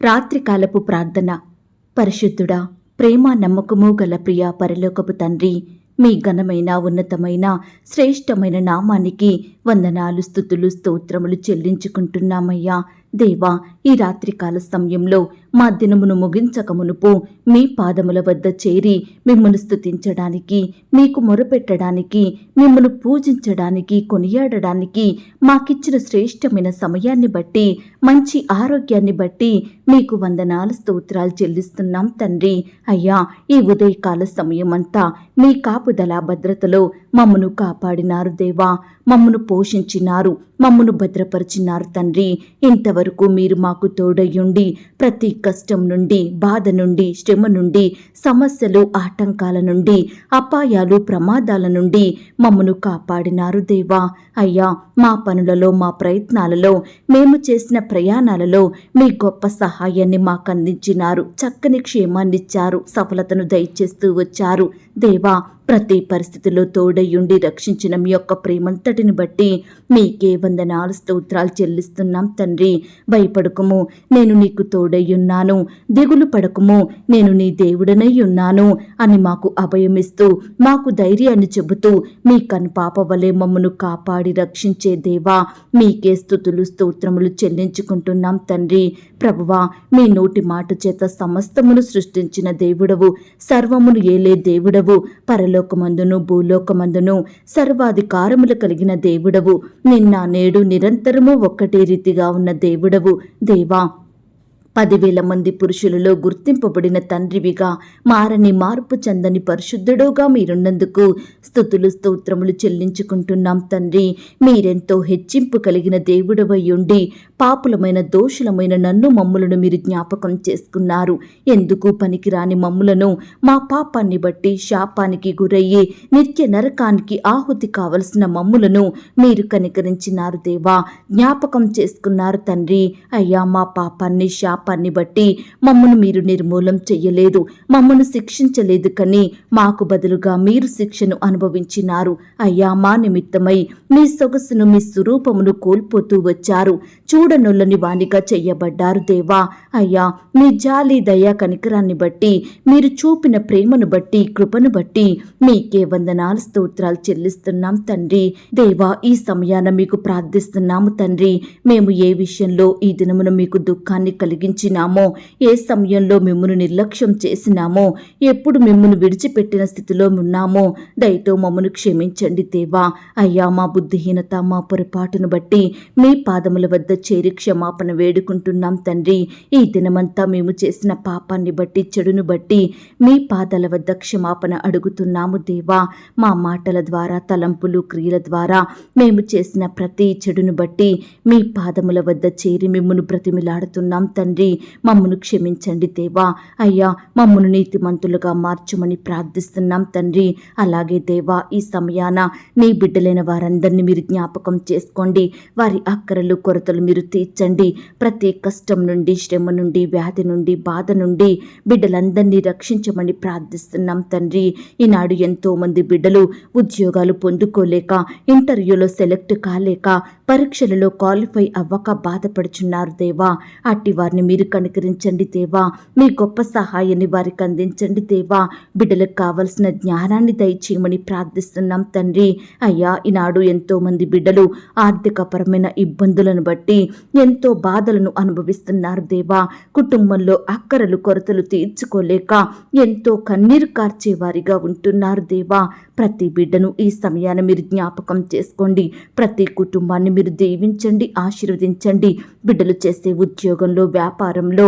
రాత్రికాలపు ప్రార్థన. పరిశుద్ధుడా ప్రేమ నమ్మకము గల ప్రియ పరలోకపు తండ్రి మీ ఘనమైన ఉన్నతమైన శ్రేష్టమైన నామానికి వందనాలు స్థుతులు స్తోత్రములు చెల్లించుకుంటున్నామయ్యా. దేవా ఈ రాత్రికాల సమయంలో మా దినమును ముగించక మునుపు మీ పాదముల వద్ద చేరి మిమ్మల్ని స్థుతించడానికి మీకు మొరపెట్టడానికి మిమ్మను పూజించడానికి కొనియాడడానికి మాకిచ్చిన శ్రేష్టమైన సమయాన్ని బట్టి మంచి ఆరోగ్యాన్ని బట్టి మీకు వందనాలు స్తోత్రాలు చెల్లిస్తున్నాం తండ్రి. అయ్యా ఈ ఉదయకాల సమయమంతా మీ కాపుదల భద్రతలో మమ్మను కాపాడినారు దేవా. మమ్మను పోషించినారు మమ్మను భద్రపరిచినారు తండ్రి. ఇంతవరకు మీరు మాకు తోడయ్యుండి ప్రతి కష్టం నుండి బాధ నుండి శ్రమ నుండి సమస్యలు ఆటంకాల నుండి అపాయాలు ప్రమాదాల నుండి మమ్మను కాపాడినారు దేవా. అయ్యా మా పనులలో మా ప్రయత్నాలలో మేము చేసిన ప్రయాణాలలో మీ గొప్ప సహాయాన్ని మాకు అందించినారు చక్కని క్షేమాన్నిచ్చారు సఫలతను దయచేస్తూ వచ్చారు. దేవా ప్రతి పరిస్థితిలో తోడయ్యుండి రక్షించిన మీ యొక్క ప్రేమంతటిని బట్టి మీకే వందనాలు స్తోత్రాలు చెల్లిస్తున్నాం తండ్రి. భయపడకుము నేను నీకు తోడయ్యున్నాను. దిగులు పడకుము నేను నీ దేవుడనై ఉన్నాను అని మాకు అభయమిస్తూ మాకు ధైర్యాన్ని చెబుతూ మీ కనుపాప వలె మమ్మను కాపాడి రక్షించే దేవా మీకే స్థుతులు స్తోత్రములు చెల్లించుకుంటున్నాం తండ్రి. ప్రభువా మీ నోటి మాట చేత సమస్తమును సృష్టించిన దేవుడవు సర్వమును ఏలే దేవుడవు పరలోకమందును భూలోకమందును సర్వాధికారములు కలిగిన దేవుడవు నిన్న నేడు నిరంతరము ఒక్కటే రీతిగా ఉన్న దేవుడవు. దేవా పదివేల మంది పురుషులలో గుర్తింపబడిన తండ్రివిగా మారని మార్పు చెందని పరిశుద్ధుడుగా మీరున్నందుకు స్థుతులు స్తోత్రములు చెల్లించుకుంటున్నాం తండ్రి. మీరెంతో హెచ్చింపు కలిగిన దేవుడవై ఉండి పాపులమైన దోషులమైన నన్ను మమ్ములను మీరు జ్ఞాపకం చేసుకున్నారు. ఎందుకు పనికిరాని మమ్ములను మా పాపాన్ని బట్టి శాపానికి గురయ్యి నిత్య నరకానికి ఆహుతి కావలసిన మమ్ములను మీరు కనికరించినారు దేవా. జ్ఞాపకం చేసుకున్నారు తండ్రి. అయ్యా మా పాపాన్ని శాప పాపాన్ని బట్టి మమ్మను మీరు నిర్మూలం చెయ్యలేదు మమ్మను శిక్షించలేదు కానీ మాకు బదులుగా మీరు శిక్షను అనుభవించినారు. అయ్యా మా నిమిత్తమై మీ సొగసును మీ స్వరూపమును కోల్పోతూ వచ్చారు. చూడనుల్లని వానిగా చెయ్యబడ్డారు దేవా. అయ్యా మీ జాలి దయా కనికరాన్ని బట్టి మీరు చూపిన ప్రేమను బట్టి కృపను బట్టి మీకే వందనాలు స్తోత్రాలు చెల్లిస్తున్నాం తండ్రి. దేవా ఈ సమయాన మీకు ప్రార్థిస్తున్నాము తండ్రి. మేము ఏ విషయంలో ఈ దినమున మీకు దుఃఖాన్ని కలిగించినామో ఏ సమయంలో మిమ్మల్ని నిర్లక్ష్యం చేసినామో? ఎప్పుడు మిమ్మల్ని విడిచిపెట్టిన స్థితిలో ఉన్నామో? దయతో మమ్మను క్షమించండి దేవా. అయ్యా మా బుద్ధిహీనత మా పొరపాటును బట్టి మీ పాదముల వద్ద చేరి క్షమాపణ వేడుకుంటున్నాం తండ్రి. ఈ దినమంతా మేము చేసిన పాపాన్ని బట్టి చెడును బట్టి మీ పాదాల వద్ద క్షమాపణ అడుగుతున్నాము దేవా. మా మాటల ద్వారా తలంపులు క్రియల ద్వారా మేము చేసిన ప్రతి చెడును బట్టి మీ పాదముల వద్ద చేరి మిమ్మను బ్రతిమిలాడుతున్నాం తండ్రి. మమ్మను క్షమించండి దేవా. అయ్యా మమ్మను నీతిమంతులుగా మార్చమని ప్రార్థిస్తున్నాం తండ్రి. అలాగే దేవా ఈ సమయాన నీ బిడ్డలైన వారందరినీ మీరు జ్ఞాపకం చేసుకోండి. వారి అక్కరలు కొరతలు మీరు తీర్చండి. ప్రతి కష్టం నుండి శ్రమ నుండి వ్యాధి నుండి బాధ నుండి బిడ్డలందరినీ రక్షించమని ప్రార్థిస్తున్నాం తండ్రి. ఈనాడు ఎంతో మంది బిడ్డలు ఉద్యోగాలు పొందుకోలేక ఇంటర్వ్యూలో సెలెక్ట్ కాలేక పరీక్షలలో క్వాలిఫై అవ్వక బాధపడుచున్నారు దేవా. అట్టి వారిని మీరు కనికరించండి దేవా. మీ గొప్ప సహాయాన్ని వారికి అందించండి దేవా. బిడ్డలకు కావలసిన జ్ఞానాన్ని దయచేయమని ప్రార్థిస్తున్నాం తండ్రి. అయ్యా ఈనాడు ఎంతో మంది బిడ్డలు ఆర్థికపరమైన ఇబ్బందులను బట్టి ఎంతో బాధలను అనుభవిస్తున్నారు దేవా. కుటుంబంలో అక్కరలు కొరతలు తీర్చుకోలేక ఎంతో కన్నీరు కార్చే వారిగా ఉంటున్నారు దేవా. ప్రతి బిడ్డను ఈ సమయాన మీరు జ్ఞాపకం చేసుకోండి. ప్రతి కుటుంబాన్ని మీరు దీవించండి ఆశీర్వదించండి. బిడ్డలు చేసే ఉద్యోగంలో వ్యాపారంలో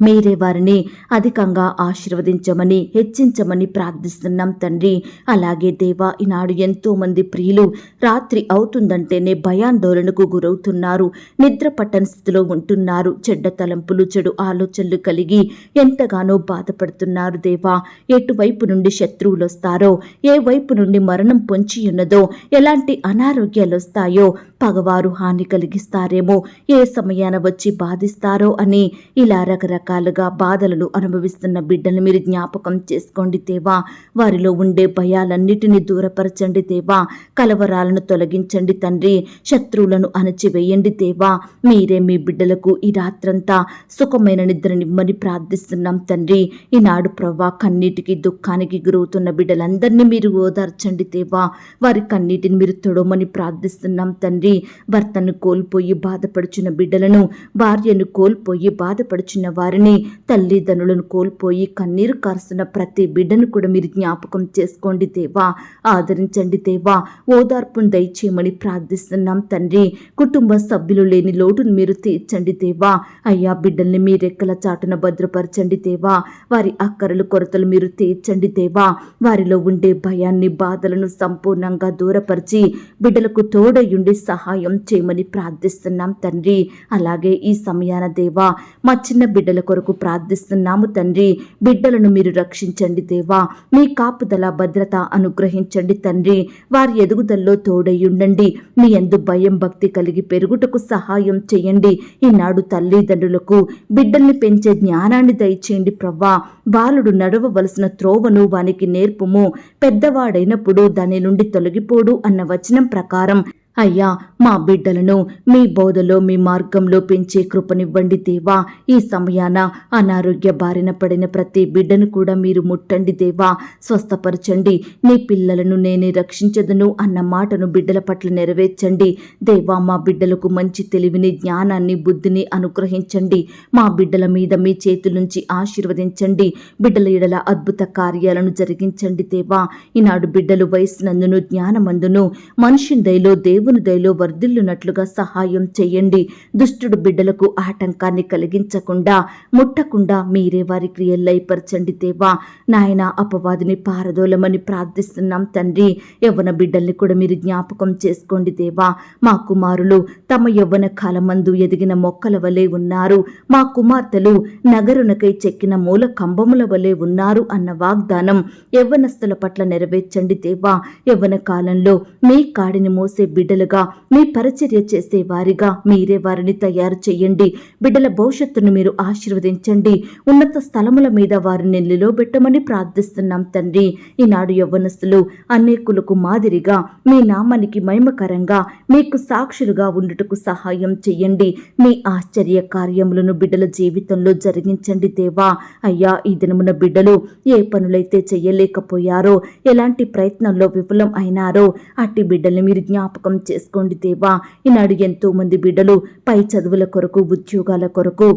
మీరే వారిని అధికంగా ఆశీర్వదించమని హెచ్చించమని ప్రార్థిస్తున్నాం తండ్రి. అలాగే దేవా ఈనాడు ఎంతో మంది ప్రియులు రాత్రి అవుతుందంటేనే భయాందోళనకు గురవుతున్నారు. నిద్ర పట్టని స్థితిలో ఉంటున్నారు. చెడ్డ తలంపులు చెడు ఆలోచనలు కలిగి ఎంతగానో బాధపడుతున్నారు దేవా. ఎటువైపు నుండి శత్రువులు వస్తారో ఏ వైపు నుండి మరణం పొంచి ఉన్నదో ఎలాంటి అనారోగ్యాలు వస్తాయో పగవారు హాని కలిగిస్తారేమో ఏ సమయాన వచ్చి బాధిస్తారో అని ఇలా రకరకాల రకాలుగా బాధలను అనుభవిస్తున్న బిడ్డలు మీరు జ్ఞాపకం చేసుకోండి దేవా. వారిలో ఉండే భయాలన్నిటినీ దూరపరచండి దేవా. కలవరాలను తొలగించండి తండ్రి. శత్రువులను అణచివేయండి దేవా. మీరే మీ బిడ్డలకు ఈ రాత్రంతా సుఖమైన నిద్రనివ్వని ప్రార్థిస్తున్నాం తండ్రి. ఈనాడు ప్రవ్వా కన్నీటికి దుఃఖానికి గురవుతున్న బిడ్డలందరినీ మీరు ఓదార్చండి దేవా. వారి కన్నీటిని మీరు తొడమని ప్రార్థిస్తున్నాం తండ్రి. భర్తను కోల్పోయి బాధపడుచున్న బిడ్డలను భార్యను కోల్పోయి బాధపడుచున్న వారిని తల్లిదండ్రులను కోల్పోయి కన్నీరు కారుస్తున్న ప్రతి బిడ్డను కూడా మీరు జ్ఞాపకం చేసుకోండి దేవా. ఆదరించండి దేవా. ఓదార్పును దయచేయమని ప్రార్థిస్తున్నాం తండ్రి. కుటుంబ సభ్యులు లేని లోటును మీరు తీర్చండి దేవా. అయ్యా బిడ్డల్ని మీ రెక్కల చాటున భద్రపరచండి దేవా. వారి అక్కరలు కొరతలు మీరు తీర్చండి దేవా. వారిలో ఉండే భయాన్ని బాధలను సంపూర్ణంగా దూరపరిచి బిడ్డలకు తోడయుండి సహాయం చేయమని ప్రార్థిస్తున్నాం తండ్రి. అలాగే ఈ సమయాన దేవా మా చిన్న బిడ్డలకు కొరకు ప్రార్థిస్తున్నాము తండ్రి. బిడ్డలను మీరు రక్షించండి దేవా. మీ కాపుదల భద్రత అనుగ్రహించండి తండ్రి. వారి ఎదుగుదల్లో తోడయ్యుండండి. మీ ఎందు భయం భక్తి కలిగి పెరుగుటకు సహాయం చేయండి. ఈనాడు తల్లిదండ్రులకు బిడ్డల్ని పెంచే జ్ఞానాన్ని దయచేయండి ప్రవ్వా. బాలుడు నడవవలసిన త్రోవను వానికి నేర్పుము. పెద్దవాడైనప్పుడు దాని నుండి తొలగిపోడు అన్న వచనం ప్రకారం అయ్యా మా బిడ్డలను మీ బోధలో మీ మార్గంలో పెంచే కృపనివ్వండి దేవా. ఈ సమయాన అనారోగ్య బారిన పడిన ప్రతి బిడ్డను కూడా మీరు ముట్టండి దేవా. స్వస్థపరచండి. నీ పిల్లలను నేనే రక్షించదును అన్న మాటను బిడ్డల పట్ల నెరవేర్చండి. దేవా మా బిడ్డలకు మంచి తెలివిని జ్ఞానాన్ని బుద్ధిని అనుగ్రహించండి. మా బిడ్డల మీద మీ చేతుల నుంచి ఆశీర్వదించండి. బిడ్డల ఎడల అద్భుత కార్యాలను జరిగించండి దేవా. ఈనాడు బిడ్డలు వయసునందును జ్ఞానమందును మనుషుందయలో దయలో దేవుని దయలో వర్ధిల్లునట్లుగా సహాయం చేయండి. దుష్టుడు బిడ్డలకు ఆటంకాన్ని కలిగించకుండా ముట్టకుండా మీరే వారి క్రియల్లైపరచండి దేవా. నాయన అపవాదిని పారదోలమని ప్రార్థిస్తున్నాం తండ్రి. యవ్వన బిడ్డల్ని కూడా మీరు జ్ఞాపకం చేసుకోండి దేవా. మా కుమారులు తమ యవ్వన కాలమందు ఎదిగిన మొక్కల వలె ఉన్నారు. మా కుమార్తెలు నగరునకై చెక్కిన మూల కంబముల వలె ఉన్నారు అన్న వాగ్దానం యవ్వనస్తుల పట్ల నెరవేర్చండి దేవా. యవ్వన కాలంలో మీ కాడిని మోసే బిడ్డలుగా మీ పరిచర్య చేసే వారిగా మీరే వారిని తయారు చేయండి. బిడ్డల భవిష్యత్తును మీరు ఆశీర్వదించండి. ఉన్నత స్థలముల మీద వారిని నిలవబెట్టమని ప్రార్థిస్తున్నాం తండ్రి. ఈనాడు యవ్వనస్తులు అనేకులకు మాదిరిగా మీ నామానికి మహిమకరంగా మీకు సాక్షులుగా ఉండుటకు సహాయం చేయండి. మీ ఆశ్చర్య కార్యములను బిడ్డల జీవితంలో జరిగించండి దేవా. అయ్యా ఈ దినమున బిడ్డలు ఏ పనులైతే చేయలేకపోయారో ఎలాంటి ప్రయత్నంలో విఫలం అయినారో అట్టి బిడ్డల్ని మీరు జ్ఞాపకం చేసుకోండి దేవా ఈనాడు ఎంతో మంది బిడ్డలు పై చదువుల కొరకు ఉద్యోగాల కొరకు.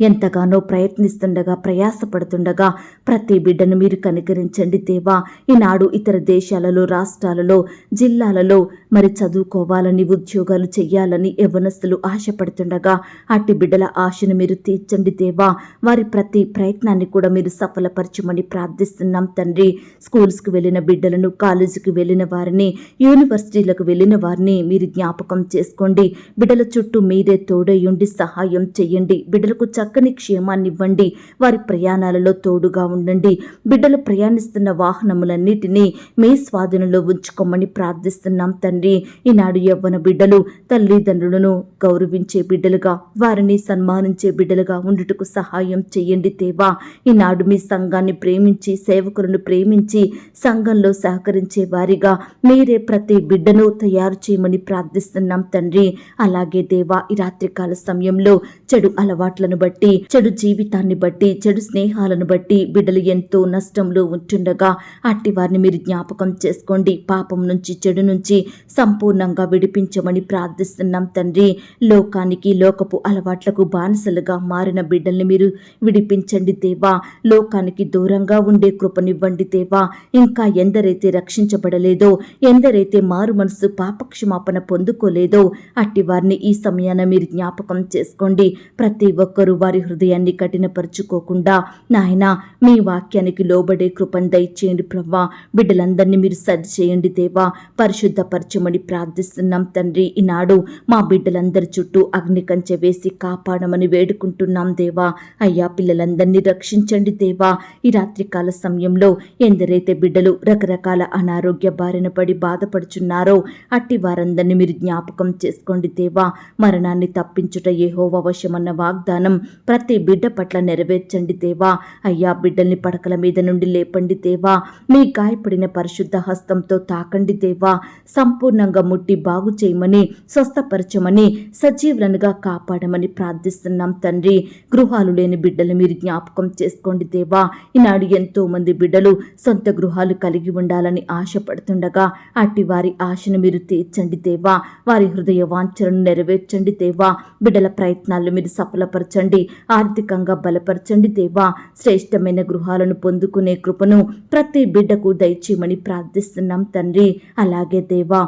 ఎంతగానో ప్రయత్నిస్తుండగా ప్రయాసపడుతుండగా ప్రతి బిడ్డను మీరు కనికరించండి దేవా. ఈనాడు ఇతర దేశాలలో రాష్ట్రాలలో జిల్లాలలో మరి చదువుకోవాలని ఉద్యోగాలు చేయాలని యవ్వనస్తులు ఆశపడుతుండగా అట్టి బిడ్డల ఆశను మీరు తీర్చండి దేవా. వారి ప్రతి ప్రయత్నాన్ని కూడా మీరు సఫలపరచమని ప్రార్థిస్తున్నాం తండ్రి. స్కూల్స్కి వెళ్ళిన బిడ్డలను కాలేజీకి వెళ్ళిన వారిని యూనివర్సిటీలకు వెళ్ళిన వారిని మీరు జ్ఞాపకం చేసుకోండి. బిడ్డల చుట్టూ మీరే తోడయుండి సహాయం చేయండి బిడ్డలకు చక్కని క్షేమాన్ని ఇవ్వండి వారి ప్రయాణాలలో తోడుగా ఉండండి. బిడ్డలు ప్రయాణిస్తున్న వాహనములన్నిటినీ మీ స్వాధీనంలో ఉంచుకోమని ప్రార్థిస్తున్నాం తండ్రి. ఈనాడు యవ్వన బిడ్డలు తల్లిదండ్రులను గౌరవించే బిడ్డలుగా వారిని సన్మానించే బిడ్డలుగా ఉండుటకు సహాయం చేయండి దేవా. ఈనాడు మీ సంఘాన్ని ప్రేమించి సేవకులను ప్రేమించి సంఘంలో సహకరించే వారిగా మీరే ప్రతి బిడ్డను తయారు చేయమని ప్రార్థిస్తున్నాం తండ్రి. అలాగే దేవా ఈ రాత్రికాల సమయంలో చెడు అలవాట్లను బట్టి చెడు జీవితాన్ని బట్టి చెడు స్నేహాలను బట్టి బిడ్డలు ఎంతో నష్టంలో ఉంటుండగా అట్టి వారిని మీరు జ్ఞాపకం చేసుకోండి. పాపం నుంచి చెడు నుంచి సంపూర్ణంగా విడిపించమని ప్రార్థిస్తున్నాం తండ్రి. లోకానికి లోకపు అలవాట్లకు బానిసలుగా మారిన బిడ్డల్ని మీరు విడిపించండి దేవా. లోకానికి దూరంగా ఉండే కృపనివ్వండి దేవా. ఇంకా ఎందరైతే రక్షించబడలేదో ఎందరైతే మారు మనసు పాపక్షమాపణ పొందుకోలేదో అట్టి వారిని ఈ సమయాన మీరు జ్ఞాపకం చేసుకోండి. ప్రతి ఒక్కరూ వారి హృదయాన్ని కఠినపరుచుకోకుండా నాయన మీ వాక్యానికి లోబడే కృపను దయచేయండి ప్రవ్వా. బిడ్డలందరినీ మీరు సరి చేయండి దేవా. పరిశుద్ధపరచమని ప్రార్థిస్తున్నాం తండ్రి. ఈనాడు మా బిడ్డలందరి చుట్టూ అగ్ని కంచె వేసి కాపాడమని వేడుకుంటున్నాం దేవా. అయ్యా పిల్లలందరినీ రక్షించండి దేవా. ఈ రాత్రికాల సమయంలో ఎందరైతే బిడ్డలు రకరకాల అనారోగ్య బారిన పడి బాధపడుచున్నారో అట్టి వారందరినీ మీరు జ్ఞాపకం చేసుకోండి దేవా. మరణాన్ని తప్పించుట ఏహో వశం స్వస్థపరచమన్న వాగ్దానం ప్రతి బిడ్డ పట్ల నెరవేర్చండి దేవా. అయ్యా బిడ్డల్ని పడకల మీద నుండి లేపండి దేవా. మీ గాయపడిన పరిశుద్ధ హస్తంతో తాకండి దేవా. సంపూర్ణంగా ముట్టి బాగు చేయమని స్వస్థపరచమని సజీవులనుగా కాపాడమని ప్రార్థిస్తున్నాం తండ్రి. గృహాలు లేని బిడ్డలు మీరు జ్ఞాపకం చేసుకోండి దేవా. ఈనాడు ఎంతో మంది బిడ్డలు సొంత గృహాలు కలిగి ఉండాలని ఆశపడుతుండగా అట్టి వారి ఆశను మీరు తీర్చండి దేవా. వారి హృదయ వాంఛలను నెరవేర్చండి దేవా. బిడ్డల ప్రయత్నాలు మీరు సఫలపరచండి. ఆర్థికంగా బలపరచండి దేవా. శ్రేష్టమైన గృహాలను పొందుకునే కృపను ప్రతి బిడ్డకు దయచేయమని ప్రార్థిస్తున్నాం తండ్రి. అలాగే దేవా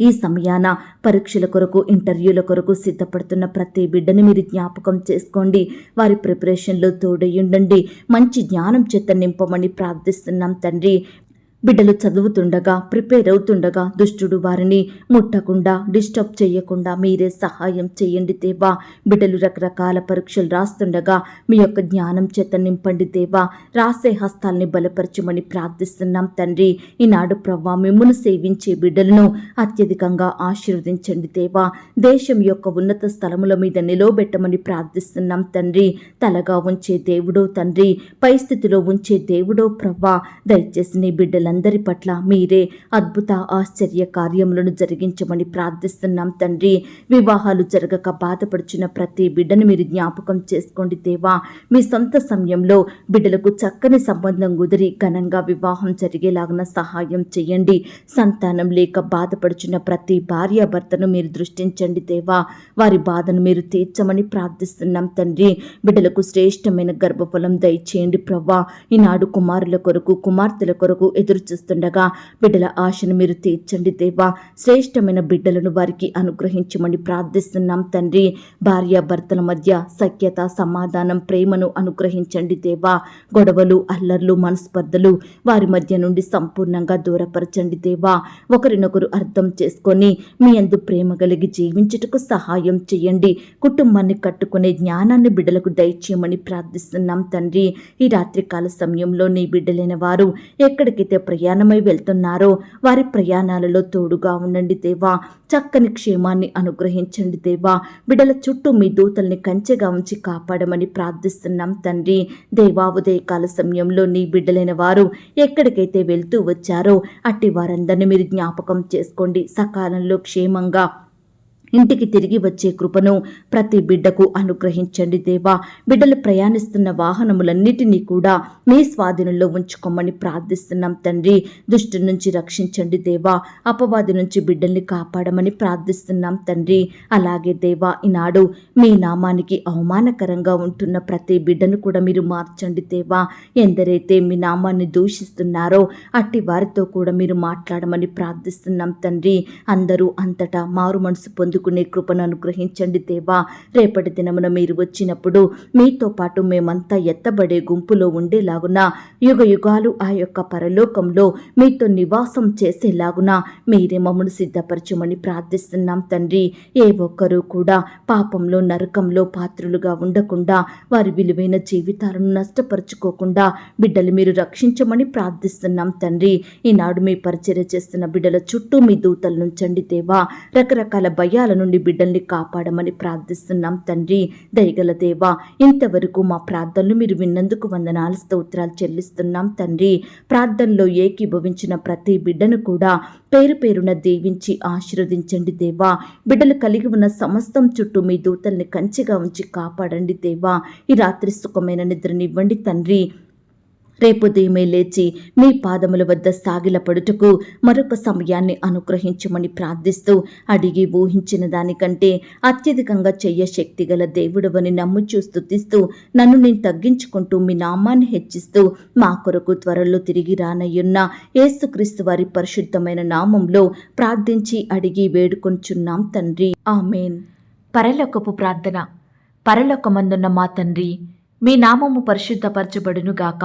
ఈ సమయాన పరీక్షల కొరకు ఇంటర్వ్యూల కొరకు సిద్ధపడుతున్న ప్రతి బిడ్డని మీరు జ్ఞాపకం చేసుకోండి. వారి ప్రిపరేషన్లో తోడయ్యుండండి మంచి జ్ఞానం చేత నింపమని ప్రార్థిస్తున్నాం తండ్రి. బిడ్డలు చదువుతుండగా ప్రిపేర్ అవుతుండగా దుష్టుడు వారిని ముట్టకుండా డిస్టర్బ్ చేయకుండా మీరే సహాయం చేయండి దేవా. బిడ్డలు రకరకాల పరీక్షలు రాస్తుండగా మీ యొక్క జ్ఞానం చేత నింపండి దేవా. రాసే హస్తాల్ని బలపరచమని ప్రార్థిస్తున్నాం తండ్రి. ఈనాడు ప్రవ్వా మిమ్మును సేవించే బిడ్డలను అత్యధికంగా ఆశీర్వదించండి దేవా. దేశం యొక్క ఉన్నత స్థలముల మీద నిలవబెట్టమని ప్రార్థిస్తున్నాం తండ్రి. తలగా ఉంచే దేవుడో తండ్రి. పై స్థితిలో ఉంచే దేవుడో ప్రవ్వా. దయచేసి నీ వీళ్ళందరి పట్ల మీరే అద్భుత ఆశ్చర్య కార్యములను జరిగించమని ప్రార్థిస్తున్నాం తండ్రి. వివాహాలు జరగక బాధపడుచున్న ప్రతి బిడ్డను మీరు జ్ఞాపకం చేసుకోండి దేవా. మీ సొంత సమయంలో బిడ్డలకు చక్కని సంబంధం కుదిరి ఘనంగా వివాహం జరిగేలాగిన సహాయం చేయండి. సంతానం లేక బాధపడుచున్న ప్రతి భార్యాభర్తను మీరు దృష్టించండి దేవా. వారి బాధను మీరు తీర్చమని ప్రార్థిస్తున్నాం తండ్రి. బిడ్డలకు శ్రేష్టమైన గర్భఫలం దయచేయండి ప్రవ్వా. ఈనాడు కుమారుల కొరకు కుమార్తెల కొరకు ఎదురు చూస్తుండగా బిడ్డల ఆశను మీరు తీర్చండి దేవా. శ్రేష్టమైన బిడ్డలను వారికి అనుగ్రహించమని ప్రార్థిస్తున్నాం తండ్రి. భార్యాభర్తల మధ్య సఖ్యత సమాధానం ప్రేమను అనుగ్రహించండి దేవా. గొడవలు అల్లర్లు మనస్పర్ధలు వారి మధ్య నుండి సంపూర్ణంగా దూరపరచండి దేవా. ఒకరినొకరు అర్థం చేసుకొని మీ అందు ప్రేమ కలిగి జీవించుటకు సహాయం చేయండి. కుటుంబాన్ని కట్టుకునే జ్ఞానాన్ని బిడ్డలకు దయచేయమని ప్రార్థిస్తున్నాం తండ్రి. ఈ రాత్రికాల సమయంలో నీ బిడ్డలైన వారు ఎక్కడికైతే ప్రయాణమై వెళ్తున్నారో వారి ప్రయాణాలలో తోడుగా ఉండండి దేవా. చక్కని క్షేమాన్ని అనుగ్రహించండి దేవా. బిడల చుట్టూ మీ దూతల్ని కంచెగా ఉంచి కాపాడమని ప్రార్థిస్తున్నాం తండ్రి. దేవా ఉదయకాల సమయంలో నీ బిడ్డలైన వారు ఎక్కడికైతే వెళ్తూ వచ్చారో అట్టి వారందరినీ మీరు జ్ఞాపకం చేసుకోండి. సకాలంలో క్షేమంగా ఇంటికి తిరిగి వచ్చే కృపను ప్రతి బిడ్డకు అనుగ్రహించండి దేవా. బిడ్డలు ప్రయాణిస్తున్న వాహనములన్నిటినీ కూడా మీ స్వాధీనంలో ఉంచుకోమని ప్రార్థిస్తున్నాం తండ్రి. దుష్టి నుంచి రక్షించండి దేవా. అపవాది నుంచి బిడ్డల్ని కాపాడమని ప్రార్థిస్తున్నాం తండ్రి. అలాగే దేవా ఈనాడు మీ నామానికి అవమానకరంగా ఉంటున్న ప్రతి బిడ్డను కూడా మీరు మార్చండి దేవా. ఎందరైతే మీ నామాన్ని దూషిస్తున్నారో అట్టి వారితో కూడా మీరు మాట్లాడమని ప్రార్థిస్తున్నాం తండ్రి. అందరూ అంతటా మారు మనసు పొందుకునే కృపను అనుగ్రహించండి దేవా. రేపటి దినమున మీరు వచ్చినప్పుడు మీతో పాటు మేమంతా ఎత్తబడే గుంపులో ఉండేలాగున యుగ యుగాలు ఆ యొక్క పరలోకంలో మీతో నివాసం చేసేలాగున మీరే మమ్మను సిద్ధపరచమని ప్రార్థిస్తున్నాం తండ్రి. ఏ ఒక్కరూ కూడా పాపంలో నరకంలో పాత్రులుగా ఉండకుండా వారి విలువైన జీవితాలను నష్టపరుచుకోకుండా బిడ్డలు మీరు రక్షించమని ప్రార్థిస్తున్నాం తండ్రి. ఈనాడు మీ పరిచర్య చేస్తున్న బిడ్డల చుట్టూ మీ దూతలు నుంచండి దేవా. రకరకాల భయాలు నుండి బిడ్డల్ని కాపాడమని ప్రార్థిస్తున్నాం తండ్రి. దయగల దేవా ఇంతవరకు మా ప్రార్థనలు మీరు విన్నందుకు వందనాలు స్తోత్రాలు చెల్లిస్తున్నాం తండ్రి. ప్రార్థనలో ఏకీభవించిన ప్రతి బిడ్డను కూడా పేరు పేరున దీవించి ఆశీర్వదించండి దేవా. బిడ్డలు కలిగి ఉన్న సమస్తం చుట్టూ మీ దూతల్ని కంచిగా ఉంచి కాపాడండి దేవా. ఈ రాత్రి సుఖమైన నిద్రనివ్వండి తండ్రి. రేపు దీమే లేచి మీ పాదముల వద్ద సాగిలపడుటకు మరొక సమయాన్ని అనుగ్రహించమని ప్రార్థిస్తూ అడిగి ఊహించిన దానికంటే అత్యధికంగా చెయ్య శక్తి గల దేవుడవని నమ్ముచూ స్థుతిస్తూ నన్ను నేను తగ్గించుకుంటూ మీ నామాన్ని హెచ్చిస్తూ మా కొరకు త్వరలో తిరిగి రానయ్యున్న ఏసుక్రీస్తు వారి పరిశుద్ధమైన నామంలో ప్రార్థించి అడిగి వేడుకొంచున్నాం తండ్రి. ఆమెన్. పరలోకపు ప్రార్థన. పరలోకమందున్న మా తండ్రి మీ నామము పరిశుద్ధపరచబడునుగాక.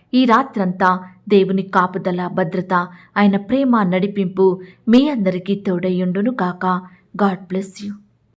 ఈ రాత్రంతా దేవుని కాపుదల భద్రత ఆయన ప్రేమ నడిపింపు మీ అందరికీ తోడయుండును కాక గాడ్ బ్లెస్ యూ.